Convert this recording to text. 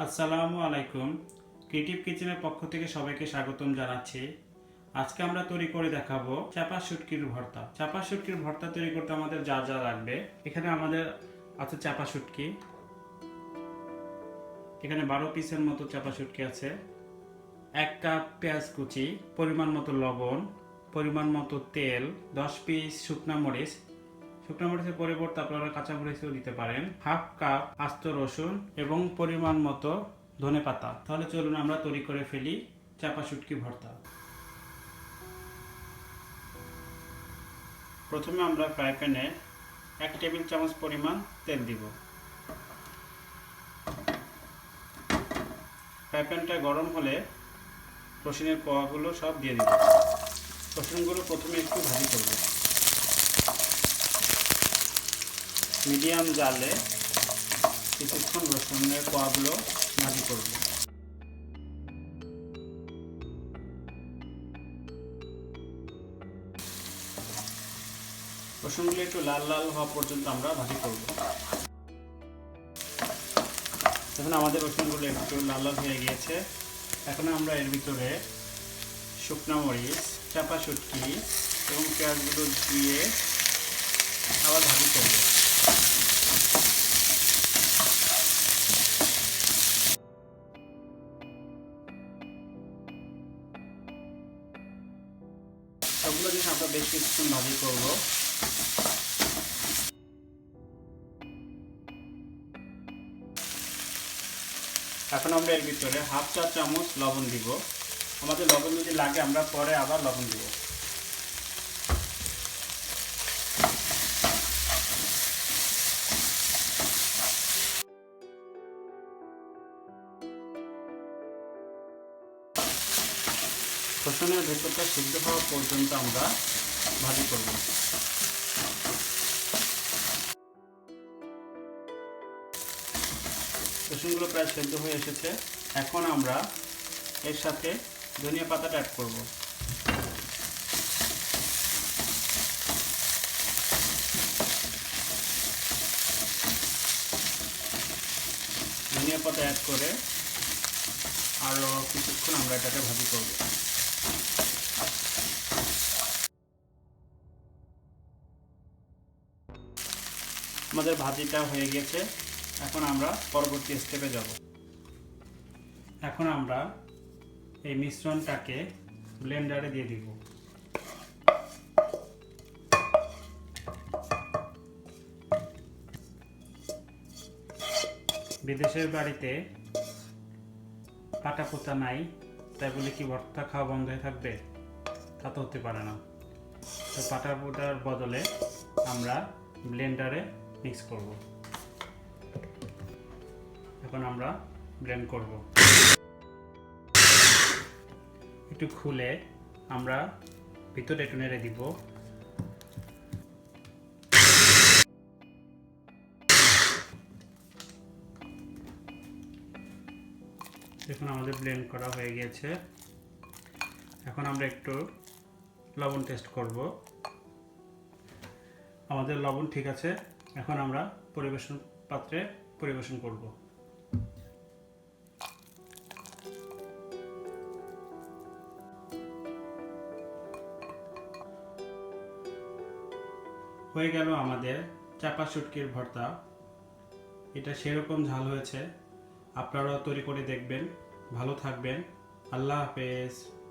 আসসালামু আলাইকুম। ক্রিয়েটিভ কিচেনের পক্ষ থেকে সবাইকে স্বাগতম জানাচ্ছি। আজকে আমরা তৈরি করে দেখাবো চাপা শুটকির ভর্তা। চাপা শুটকির ভর্তা তৈরি করতে আমাদের যা যা লাগবে, এখানে আমাদের আছে চাপা শুটকি। এখানে বারো পিসের মতো চাপা শুটকি আছে। এক কাপ পেঁয়াজ কুচি, পরিমাণ মতো লবণ, পরিমাণ মতো তেল, দশ পিস শুকনা মরিচ শুকনো মরিচের পরিবর্তে আপনারা কাঁচা মরিচও দিতে পারেন। হাফ কাপ আস্ত রসুন এবং পরিমাণ মতো ধনে পাতা। তাহলে চলুন আমরা তৈরি করে ফেলি চাপা শুটকি ভর্তা। প্রথমে আমরা ফ্রাই প্যানে এক টেবিল চামচ পরিমাণ তেল দিব। ফ্রাই প্যানটা গরম হলে রসুনের কোয়াগুলো সব দিয়ে দিব। রসুনগুলো প্রথমে একটু ভাজি করব। মিডিয়াম জালে কিছুক্ষণ রসুনের কোয়াগুলো ভাজি করব? রসুনগুলো একটু লাল লাল হওয়া পর্যন্ত আমরা ভাজি করব। এখন আমাদের রসুনগুলো একটু লাল লাল হয়ে গিয়েছে। এখন আমরা এর ভিতরে শুকনো মরিচ চাপা শুটকি এবং পেঁয়াজগুলো দিয়ে আবার ভাজি করব। সবগুলো জিনিস আমরা বেশ কিছুক্ষণ ভাজি করব। এখন আমরা এর ভিতরে হাফ চা চামচ লবণ দিব। আমাদের লবণ যদি লাগে, আমরা পরে আবার লবণ দিব। রসুনের ভেতরটা সিদ্ধ হওয়া পর্যন্ত আমরা ভাজি করব। রসুনগুলো প্রায় সেদ্ধ হয়ে এসেছে। এখন আমরা এর সাথে ধনিয়া পাতাটা অ্যাড করব। ধনিয়া পাতা অ্যাড করে আরও কিছুক্ষণ আমরা এটাকে ভাজি করব। আমাদের ভাজিটা হয়ে গেছে। এখন আমরা পরবর্তী স্টেপে যাব। এখন আমরা এই মিশ্রণটাকে ব্লেন্ডারে দিয়ে দিব। বিদেশের বাড়িতে পাটা পোতা নাই, তাই বলে কি ভর্তা খাওয়া বন্ধ হয়ে থাকবে? তা তো হতে পারে না। তো পাটা পোটার বদলে আমরা ব্লেন্ডারে মিক্স করব। এখন আমরা ব্লেন্ড করব। একটু খুলে আমরা ভিতরে একটু নেড়ে দিব। দেখুন আমাদের ব্লেন্ড করা হয়ে গিয়েছে। এখন আমরা একটু লবণ টেস্ট করব। আমাদের লবণ ঠিক আছে। এখন আমরা পরিবেশন পাত্রে পরিবেশন করব। হয়ে গেল আমাদের চাপা শুটকির ভর্তা। এটা সেরকম ঝাল হয়েছে। আপনারাও তৈরি করে দেখবেন। ভালো থাকবেন। আল্লাহ হাফেজ।